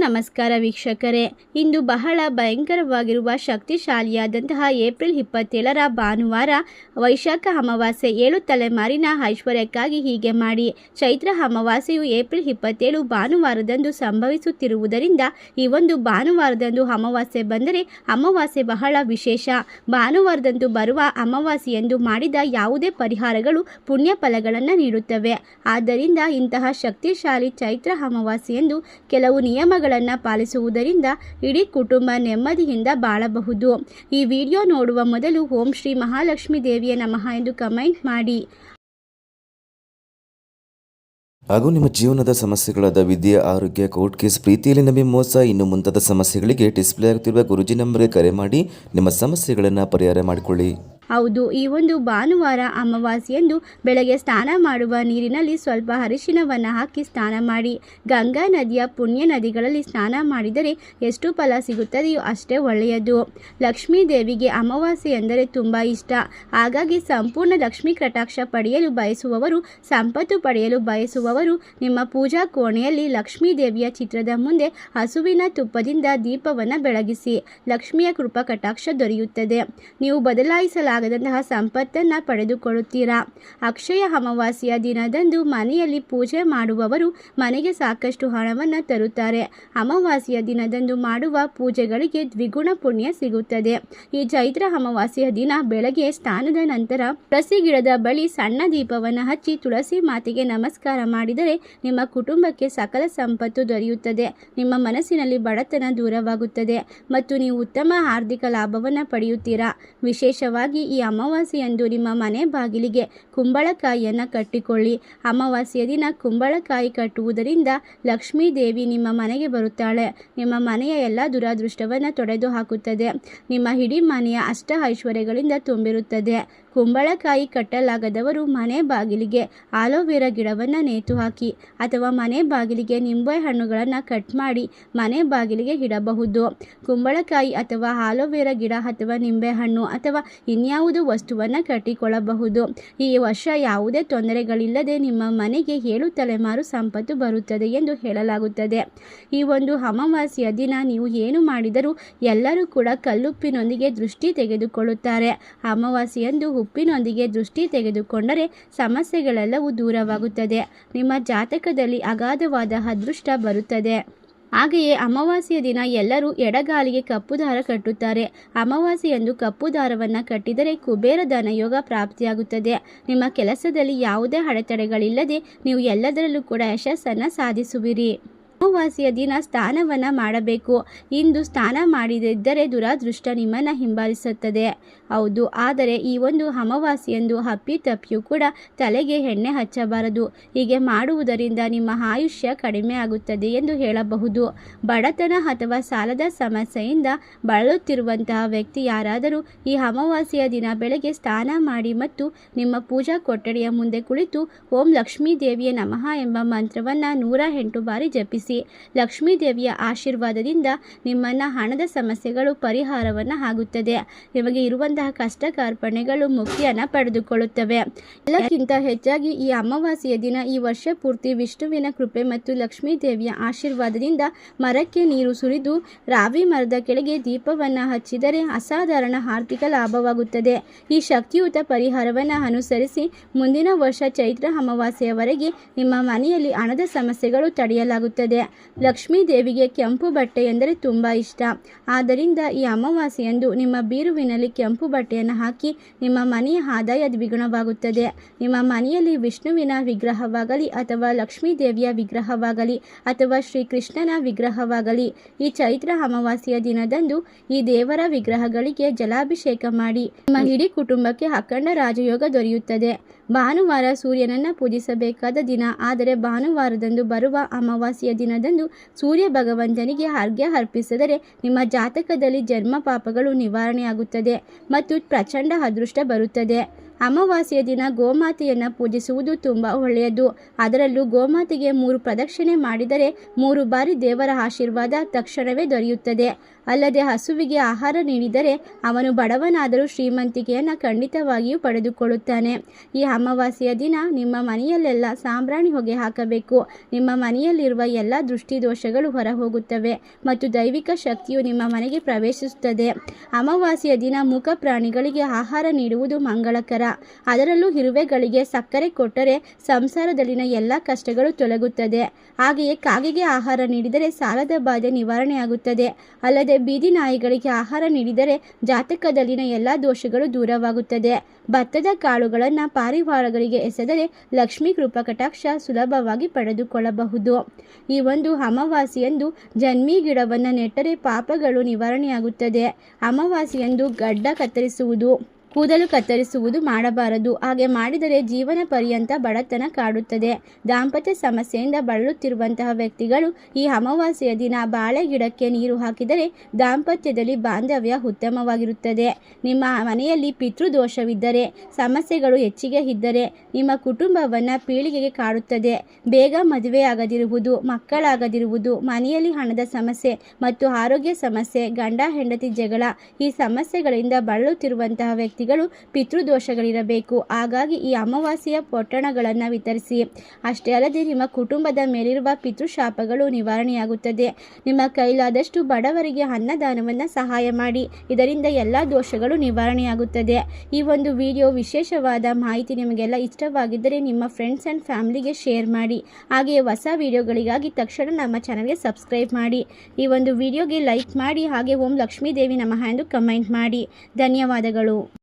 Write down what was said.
ನಮಸ್ಕಾರ ವೀಕ್ಷಕರೇ. ಇಂದು ಬಹಳ ಭಯಂಕರವಾಗಿರುವ ಶಕ್ತಿಶಾಲಿಯಾದಂತಹ ಏಪ್ರಿಲ್ ಇಪ್ಪತ್ತೇಳರ ಭಾನುವಾರ ವೈಶಾಖ ಅಮಾವಾಸ್ಯೆ ಏಳು ತಲೆಮಾರಿನ ಐಶ್ವರ್ಯಕ್ಕಾಗಿ ಹೀಗೆ ಮಾಡಿ ಚೈತ್ರ ಅಮಾವಾಸ್ಯೆಯು ಏಪ್ರಿಲ್ ಇಪ್ಪತ್ತೇಳು ಭಾನುವಾರದಂದು ಸಂಭವಿಸುತ್ತಿರುವುದರಿಂದ ಈ ಒಂದು ಭಾನುವಾರದಂದು ಅಮಾವಾಸ್ಯೆ ಬಂದರೆ ಅಮಾವಾಸ್ಯೆ ಬಹಳ ವಿಶೇಷ. ಭಾನುವಾರದಂದು ಬರುವ ಅಮಾವಾಸ್ಯೆಯಂದು ಮಾಡಿದ ಯಾವುದೇ ಪರಿಹಾರಗಳು ಪುಣ್ಯ ಫಲಗಳನ್ನು ನೀಡುತ್ತವೆ. ಆದ್ದರಿಂದ ಇಂತಹ ಶಕ್ತಿಶಾಲಿ ಚೈತ್ರ ಅಮಾವಾಸ್ಯೆಯಂದು ಕೆಲವು ನಿಯಮಗಳನ್ನು ಪಾಲಿಸುವುದರಿಂದ ಇಡೀ ಕುಟುಂಬ ನೆಮ್ಮದಿಯಿಂದ ಬಾಳಬಹುದು. ಈ ವಿಡಿಯೋ ನೋಡುವ ಮೊದಲು ಓಂ ಶ್ರೀ ಮಹಾಲಕ್ಷ್ಮಿ ದೇವಿಯ ನಮಃ ಎಂದು ಕಮೆಂಟ್ ಮಾಡಿ. ಹಾಗೂ ನಿಮ್ಮ ಜೀವನದ ಸಮಸ್ಯೆಗಳಾದ ವಿದ್ಯೆ, ಆರೋಗ್ಯ, ಕೋರ್ಟ್ ಕೇಸ್, ಪ್ರೀತಿಯಲ್ಲಿ ನಂಬಿ ಮೋಸ, ಇನ್ನು ಮುಂತಾದ ಸಮಸ್ಯೆಗಳಿಗೆ ಡಿಸ್ಪ್ಲೇ ಆಗುತ್ತಿರುವ ಗುರುಜಿ ನಂಬರ್ಗೆ ಕರೆ ಮಾಡಿ ನಿಮ್ಮ ಸಮಸ್ಯೆಗಳನ್ನು ಪರಿಹಾರ ಮಾಡಿಕೊಳ್ಳಿ. ಹೌದು, ಈ ಒಂದು ಭಾನುವಾರ ಅಮಾವಾಸ್ಯೆಯಂದು ಬೆಳಗ್ಗೆ ಸ್ನಾನ ಮಾಡುವ ನೀರಿನಲ್ಲಿ ಸ್ವಲ್ಪ ಅರಿಶಿನವನ್ನು ಹಾಕಿ ಸ್ನಾನ ಮಾಡಿ. ಗಂಗಾ ನದಿಯ ಪುಣ್ಯ ನದಿಗಳಲ್ಲಿ ಸ್ನಾನ ಮಾಡಿದರೆ ಎಷ್ಟು ಫಲ ಸಿಗುತ್ತದೆಯೋ ಅಷ್ಟೇ ಒಳ್ಳೆಯದು. ಲಕ್ಷ್ಮೀ ದೇವಿಗೆ ಅಮಾವಾಸ್ಯೆ ಎಂದರೆ ತುಂಬ ಇಷ್ಟ. ಹಾಗಾಗಿ ಸಂಪೂರ್ಣ ಲಕ್ಷ್ಮೀ ಕಟಾಕ್ಷ ಪಡೆಯಲು ಬಯಸುವವರು, ಸಂಪತ್ತು ಪಡೆಯಲು ಬಯಸುವವರು, ನಿಮ್ಮ ಪೂಜಾ ಕೋಣೆಯಲ್ಲಿ ಲಕ್ಷ್ಮೀ ದೇವಿಯ ಚಿತ್ರದ ಮುಂದೆ ಹಸುವಿನ ತುಪ್ಪದಿಂದ ದೀಪವನ್ನು ಬೆಳಗಿಸಿ. ಲಕ್ಷ್ಮಿಯ ಕೃಪಾ ಕಟಾಕ್ಷ ದೊರೆಯುತ್ತದೆ. ನೀವು ಬದಲಾಯಿಸಲಾಗದಂತಹ ಸಂಪತ್ತನ್ನು ಪಡೆದುಕೊಳ್ಳುತ್ತೀರಾ? ಅಕ್ಷಯ ಅಮಾವಾಸ್ಯೆಯ ದಿನದಂದು ಮನೆಯಲ್ಲಿ ಪೂಜೆ ಮಾಡುವವರು ಮನೆಗೆ ಸಾಕಷ್ಟು ಹಣವನ್ನು ತರುತ್ತಾರೆ. ಅಮಾವಾಸ್ಯೆಯ ದಿನದಂದು ಮಾಡುವ ಪೂಜೆಗಳಿಗೆ ದ್ವಿಗುಣ ಪುಣ್ಯ ಸಿಗುತ್ತದೆ. ಈ ಚೈತ್ರ ಅಮಾವಾಸ್ಯೆಯ ದಿನ ಬೆಳಗ್ಗೆ ಸ್ನಾನದ ನಂತರ ತುಳಸಿ ಗಿಡದ ಬಳಿ ಸಣ್ಣ ದೀಪವನ್ನು ಹಚ್ಚಿ ತುಳಸಿ ಮಾತೆಗೆ ನಮಸ್ಕಾರ ಮಾಡಿದರೆ ನಿಮ್ಮ ಕುಟುಂಬಕ್ಕೆ ಸಕಲ ಸಂಪತ್ತು ದೊರೆಯುತ್ತದೆ. ನಿಮ್ಮ ಮನಸ್ಸಿನಲ್ಲಿ ಬಡತನ ದೂರವಾಗುತ್ತದೆ ಮತ್ತು ನೀವು ಉತ್ತಮ ಆರ್ಥಿಕ ಲಾಭವನ್ನು ಪಡೆಯುತ್ತೀರಾ? ವಿಶೇಷವಾಗಿ ಈ ಅಮಾವಾಸ್ಯೆಯಂದು ನಿಮ್ಮ ಮನೆ ಬಾಗಿಲಿಗೆ ಕುಂಬಳಕಾಯಿಯನ್ನು ಕಟ್ಟಿಕೊಳ್ಳಿ. ಅಮಾವಾಸ್ಯೆಯ ದಿನ ಕುಂಬಳಕಾಯಿ ಕಟ್ಟುವುದರಿಂದ ಲಕ್ಷ್ಮೀ ದೇವಿ ನಿಮ್ಮ ಮನೆಗೆ ಬರುತ್ತಾಳೆ. ನಿಮ್ಮ ಮನೆಯ ಎಲ್ಲ ದುರಾದೃಷ್ಟವನ್ನು ತೊಡೆದು ಹಾಕುತ್ತದೆ ನಿಮ್ಮ ಇಡೀ ಮನೆಯ ಅಷ್ಟ ಐಶ್ವರ್ಯಗಳಿಂದ ತುಂಬಿರುತ್ತದೆ. ಕುಂಬಳಕಾಯಿ ಕಟ್ಟಲಾಗದವರು ಮನೆ ಬಾಗಿಲಿಗೆ ಆಲೋವೆರಾ ಗಿಡವನ್ನು ನೇತು ಹಾಕಿ ಅಥವಾ ಮನೆ ಬಾಗಿಲಿಗೆ ನಿಂಬೆ ಹಣ್ಣುಗಳನ್ನು ಕಟ್ ಮಾಡಿ ಮನೆ ಬಾಗಿಲಿಗೆ ಇಡಬಹುದು. ಕುಂಬಳಕಾಯಿ ಅಥವಾ ಆಲೋವೆರಾ ಗಿಡ ಅಥವಾ ನಿಂಬೆಹಣ್ಣು ಅಥವಾ ಇನ್ಯಾವುದೋ ವಸ್ತುವನ್ನು ಕಟ್ಟಿಕೊಳ್ಳಬಹುದು. ಈ ವರ್ಷ ಯಾವುದೇ ತೊಂದರೆಗಳಿಲ್ಲದೆ ನಿಮ್ಮ ಮನೆಗೆ ಏಳು ತಲೆಮಾರು ಸಂಪತ್ತು ಬರುತ್ತದೆ ಎಂದು ಹೇಳಲಾಗುತ್ತದೆ. ಈ ಒಂದು ಅಮಾವಾಸ್ಯೆಯ ದಿನ ನೀವು ಏನು ಮಾಡಿದರೂ ಎಲ್ಲರೂ ಕೂಡ ಕಲ್ಲುಪ್ಪಿನೊಂದಿಗೆ ದೃಷ್ಟಿ ತೆಗೆದುಕೊಳ್ಳುತ್ತಾರೆ. ಅಮಾವಾಸ್ಯೆಯಂದು ಉಪ್ಪಿನೊಂದಿಗೆ ದೃಷ್ಟಿ ತೆಗೆದುಕೊಂಡರೆ ಸಮಸ್ಯೆಗಳೆಲ್ಲವೂ ದೂರವಾಗುತ್ತದೆ. ನಿಮ್ಮ ಜಾತಕದಲ್ಲಿ ಅಗಾಧವಾದ ಅದೃಷ್ಟ ಬರುತ್ತದೆ. ಹಾಗೆಯೇ ಅಮಾವಾಸ್ಯೆಯ ದಿನ ಎಲ್ಲರೂ ಎಡಗಾಲಿಗೆ ಕಪ್ಪು ದಾರ ಕಟ್ಟುತ್ತಾರೆ. ಅಮಾವಾಸ್ಯೆಯಂದು ಕಪ್ಪು ದಾರವನ್ನು ಕಟ್ಟಿದರೆ ಕುಬೇರ ಧನಯೋಗ ಪ್ರಾಪ್ತಿಯಾಗುತ್ತದೆ. ನಿಮ್ಮ ಕೆಲಸದಲ್ಲಿ ಯಾವುದೇ ಅಡೆತಡೆಗಳಿಲ್ಲದೆ ನೀವು ಎಲ್ಲದರಲ್ಲೂ ಕೂಡ ಯಶಸ್ಸನ್ನು ಸಾಧಿಸುವಿರಿ. ಅಮಾವಾಸ್ಯೆಯ ದಿನ ಸ್ನಾನವನ್ನು ಮಾಡಬೇಕು. ಇಂದು ಸ್ನಾನ ಮಾಡಿದಿದ್ದರೆ ದುರಾದೃಷ್ಟ ನಿಮ್ಮನ್ನು ಹಿಂಬಾಲಿಸುತ್ತದೆ. ಹೌದು, ಆದರೆ ಈ ಒಂದು ಅಮಾವಾಸ್ಯೆಯಂದು ಅಪ್ಪಿತಪ್ಪಿಯೂ ಕೂಡ ತಲೆಗೆ ಎಣ್ಣೆ ಹಚ್ಚಬಾರದು. ಹೀಗೆ ಮಾಡುವುದರಿಂದ ನಿಮ್ಮ ಆಯುಷ್ಯ ಕಡಿಮೆ ಆಗುತ್ತದೆ ಎಂದು ಹೇಳಬಹುದು. ಬಡತನ ಅಥವಾ ಸಾಲದ ಸಮಸ್ಯೆಯಿಂದ ಬಳಲುತ್ತಿರುವಂತಹ ವ್ಯಕ್ತಿ ಯಾರಾದರೂ ಈ ಅಮಾವಾಸ್ಯೆಯ ದಿನ ಬೆಳಗ್ಗೆ ಸ್ನಾನ ಮಾಡಿ ಮತ್ತು ನಿಮ್ಮ ಪೂಜಾ ಕೊಠಡಿಯ ಮುಂದೆ ಕುಳಿತು ಓಂ ಲಕ್ಷ್ಮೀ ದೇವಿಯ ನಮಃ ಎಂಬ ಮಂತ್ರವನ್ನು ನೂರ ಎಂಟು ಬಾರಿ ಜಪಿಸಿ. ಲಕ್ಷ್ಮೀ ದೇವಿಯ ಆಶೀರ್ವಾದದಿಂದ ನಿಮ್ಮನ್ನ ಹಣದ ಸಮಸ್ಯೆಗಳು ಪರಿಹಾರವನ್ನು ಆಗುತ್ತದೆ. ನಿಮಗೆ ಇರುವಂತಹ ಕಷ್ಟ ಕಾರ್ಪಣ್ಯಗಳು ಮುಕ್ತಿಯನ್ನು ಪಡೆದುಕೊಳ್ಳುತ್ತವೆ. ಎಲ್ಲಕ್ಕಿಂತ ಹೆಚ್ಚಾಗಿ ಈ ಅಮಾವಾಸ್ಯೆಯ ದಿನ ಈ ವರ್ಷ ಪೂರ್ತಿ ವಿಷ್ಣುವಿನ ಕೃಪೆ ಮತ್ತು ಲಕ್ಷ್ಮೀ ದೇವಿಯ ಆಶೀರ್ವಾದದಿಂದ ಮರಕ್ಕೆ ನೀರು ಸುರಿದು ರಾವಿ ಮರದ ಕೆಳಗೆ ದೀಪವನ್ನು ಹಚ್ಚಿದರೆ ಅಸಾಧಾರಣ ಆರ್ಥಿಕ ಲಾಭವಾಗುತ್ತದೆ. ಈ ಶಕ್ತಿಯುತ ಪರಿಹಾರವನ್ನು ಅನುಸರಿಸಿ ಮುಂದಿನ ವರ್ಷ ಚೈತ್ರ ಅಮಾವಾಸ್ಯೆಯವರೆಗೆ ನಿಮ್ಮ ಮನೆಯಲ್ಲಿ ಹಣದ ಸಮಸ್ಯೆಗಳು ತಡೆಯಲಾಗುತ್ತದೆ. ಲಕ್ಷ್ಮೀ ದೇವಿಗೆ ಕೆಂಪು ಬಟ್ಟೆ ಎಂದರೆ ತುಂಬ ಇಷ್ಟ. ಆದ್ದರಿಂದ ಈ ಅಮಾವಾಸ್ಯೆಯಂದು ನಿಮ್ಮ ಬೀರುವಿನಲ್ಲಿ ಕೆಂಪು ಬಟ್ಟೆಯನ್ನು ಹಾಕಿ ನಿಮ್ಮ ಮನೆಯ ಆದಾಯ ದ್ವಿಗುಣವಾಗುತ್ತದೆ. ನಿಮ್ಮ ಮನೆಯಲ್ಲಿ ವಿಷ್ಣುವಿನ ವಿಗ್ರಹವಾಗಲಿ ಅಥವಾ ಲಕ್ಷ್ಮೀ ದೇವಿಯ ವಿಗ್ರಹವಾಗಲಿ ಅಥವಾ ಶ್ರೀಕೃಷ್ಣನ ವಿಗ್ರಹವಾಗಲಿ, ಈ ಚೈತ್ರ ಅಮಾವಾಸ್ಯೆಯ ದಿನದಂದು ಈ ದೇವರ ವಿಗ್ರಹಗಳಿಗೆ ಜಲಾಭಿಷೇಕ ಮಾಡಿ. ನಿಮ್ಮ ಇಡೀ ಕುಟುಂಬಕ್ಕೆ ಅಖಂಡ ರಾಜಯೋಗ ದೊರೆಯುತ್ತದೆ. ಭಾನುವಾರ ಸೂರ್ಯನನ್ನು ಪೂಜಿಸಬೇಕಾದ ದಿನ, ಆದರೆ ಭಾನುವಾರದಂದು ಬರುವ ಅಮಾವಾಸ್ಯೆಯ ದಿನದಂದು ಸೂರ್ಯ ಭಗವಂತನಿಗೆ ಅರ್ಘ್ಯ ಅರ್ಪಿಸಿದರೆ ನಿಮ್ಮ ಜಾತಕದಲ್ಲಿ ಜನ್ಮ ಪಾಪಗಳು ನಿವಾರಣೆಯಾಗುತ್ತದೆ. ಮತ್ತು ಪ್ರಚಂಡ ಅದೃಷ್ಟ ಬರುತ್ತದೆ. ಅಮಾವಾಸ್ಯೆಯ ದಿನ ಗೋಮಾತೆಯನ್ನು ಪೂಜಿಸುವುದು ತುಂಬ ಒಳ್ಳೆಯದು. ಅದರಲ್ಲೂ ಗೋಮಾತೆಗೆ ಮೂರು ಪ್ರದಕ್ಷಿಣೆ ಮಾಡಿದರೆ ಮೂರು ಬಾರಿ ದೇವರ ಆಶೀರ್ವಾದ ತಕ್ಷಣವೇ ದೊರೆಯುತ್ತದೆ. ಅಲ್ಲದೆ ಹಸುವಿಗೆ ಆಹಾರ ನೀಡಿದರೆ ಅವನು ಬಡವನಾದರೂ ಶ್ರೀಮಂತಿಕೆಯನ್ನು ಖಂಡಿತವಾಗಿಯೂ ಪಡೆದುಕೊಳ್ಳುತ್ತಾನೆ. ಈ ಅಮಾವಾಸ್ಯೆಯ ದಿನ ನಿಮ್ಮ ಮನೆಯಲ್ಲೆಲ್ಲ ಸಾಂಬ್ರಾಣಿ ಹೊಗೆ ಹಾಕಬೇಕು. ನಿಮ್ಮ ಮನೆಯಲ್ಲಿರುವ ಎಲ್ಲ ದೃಷ್ಟಿದೋಷಗಳು ಹೊರಹೋಗುತ್ತವೆ ಮತ್ತು ದೈವಿಕ ಶಕ್ತಿಯು ನಿಮ್ಮ ಮನೆಗೆ ಪ್ರವೇಶಿಸುತ್ತದೆ. ಅಮಾವಾಸ್ಯೆಯ ದಿನ ಮುಖ ಪ್ರಾಣಿಗಳಿಗೆ ಆಹಾರ ನೀಡುವುದು ಮಂಗಳಕರ. ಅದರಲ್ಲೂ ಇರುವೆಗಳಿಗೆ ಸಕ್ಕರೆ ಕೊಟ್ಟರೆ ಸಂಸಾರದಲ್ಲಿನ ಎಲ್ಲ ಕಷ್ಟಗಳು ತೊಲಗುತ್ತದೆ. ಹಾಗೆಯೇ ಕಾಗೆಗೆ ಆಹಾರ ನೀಡಿದರೆ ಸಾಲದ ಬಾಧೆ ನಿವಾರಣೆಯಾಗುತ್ತದೆ. ಅಲ್ಲದೆ ಬೀದಿ ನಾಯಿಗಳಿಗೆ ಆಹಾರ ನೀಡಿದರೆ ಜಾತಕದಲ್ಲಿನ ಎಲ್ಲ ದೋಷಗಳು ದೂರವಾಗುತ್ತದೆ. ಭತ್ತದ ಕಾಳುಗಳನ್ನು ಪಾರಿವಾಳಗಳಿಗೆ ಎಸೆದರೆ ಲಕ್ಷ್ಮೀ ಕೃಪಕಟಾಕ್ಷ ಸುಲಭವಾಗಿ ಪಡೆದುಕೊಳ್ಳಬಹುದು. ಈ ಒಂದು ಅಮಾವಾಸ್ಯೆಯಂದು ಜನ್ಮಿ ಗಿಡವನ್ನು ನೆಟ್ಟರೆ ಪಾಪಗಳು ನಿವಾರಣೆಯಾಗುತ್ತದೆ. ಅಮಾವಾಸ್ಯೆಯಂದು ಗಡ್ಡ ಕತ್ತರಿಸುವುದು. ಕೂದಲು ಕತ್ತರಿಸುವುದು ಮಾಡಬಾರದು. ಹಾಗೆ ಮಾಡಿದರೆ ಜೀವನ ಪರ್ಯಂತ ಬಡತನ ಕಾಡುತ್ತದೆ. ದಾಂಪತ್ಯ ಸಮಸ್ಯೆಯಿಂದ ಬಳಲುತ್ತಿರುವಂತಹ ವ್ಯಕ್ತಿಗಳು ಈ ಅಮಾವಾಸ್ಯೆಯ ದಿನ ಬಾಳೆ ಗಿಡಕ್ಕೆ ನೀರು ಹಾಕಿದರೆ ದಾಂಪತ್ಯದಲ್ಲಿ ಬಾಂಧವ್ಯ ಉತ್ತಮವಾಗಿರುತ್ತದೆ. ನಿಮ್ಮ ಮನೆಯಲ್ಲಿ ಪಿತೃದೋಷವಿದ್ದರೆ, ಸಮಸ್ಯೆಗಳು ಹೆಚ್ಚಿಗೆ ಇದ್ದರೆ ನಿಮ್ಮ ಕುಟುಂಬವನ್ನು ಪೀಳಿಗೆಗೆ ಕಾಡುತ್ತದೆ. ಬೇಗ ಮದುವೆಯಾಗದಿರುವುದು ಮಕ್ಕಳಾಗದಿರುವುದು, ಮನೆಯಲ್ಲಿ ಹಣದ ಸಮಸ್ಯೆ ಮತ್ತು ಆರೋಗ್ಯ ಸಮಸ್ಯೆ, ಗಂಡ, ಹೆಂಡತಿ ಜಗಳ ಈ ಸಮಸ್ಯೆಗಳಿಂದ ಬಳಲುತ್ತಿರುವಂತಹ ವ್ಯಕ್ತಿಗಳು ಪಿತೃದೋಷಗಳಿರಬೇಕು. ಹಾಗಾಗಿ ಈ ಅಮಾವಾಸ್ಯೆಯ ಪೊಟ್ಟಣಗಳನ್ನು ವಿತರಿಸಿ. ಅಷ್ಟೇ ಅಲ್ಲದೆ ನಿಮ್ಮ ಕುಟುಂಬದ ಮೇಲಿರುವ ಪಿತೃಶಾಪಗಳು ನಿವಾರಣೆಯಾಗುತ್ತದೆ. ನಿಮ್ಮ ಕೈಲಾದಷ್ಟು ಬಡವರಿಗೆ ಅನ್ನದಾನವನ್ನು ಸಹಾಯ ಮಾಡಿ. ಇದರಿಂದ ಎಲ್ಲ ದೋಷಗಳು ನಿವಾರಣೆಯಾಗುತ್ತದೆ. ಈ ಒಂದು ವಿಡಿಯೋ ವಿಶೇಷವಾದ ಮಾಹಿತಿ ನಿಮಗೆಲ್ಲ ಇಷ್ಟವಾಗಿದ್ದರೆ ನಿಮ್ಮ ಫ್ರೆಂಡ್ಸ್ ಆ್ಯಂಡ್ ಫ್ಯಾಮಿಲಿಗೆ ಶೇರ್ ಮಾಡಿ. ಹಾಗೆಯೇ ಹೊಸ ವಿಡಿಯೋಗಳಿಗಾಗಿ ತಕ್ಷಣ ನಮ್ಮ ಚಾನಲ್ಗೆ ಸಬ್ಸ್ಕ್ರೈಬ್ ಮಾಡಿ. ಈ ಒಂದು ವಿಡಿಯೋಗೆ ಲೈಕ್ ಮಾಡಿ. ಹಾಗೆ ಓಂ ಲಕ್ಷ್ಮೀದೇವಿ ನಮಃ ಎಂದು ಕಮೆಂಟ್ ಮಾಡಿ. ಧನ್ಯವಾದಗಳು.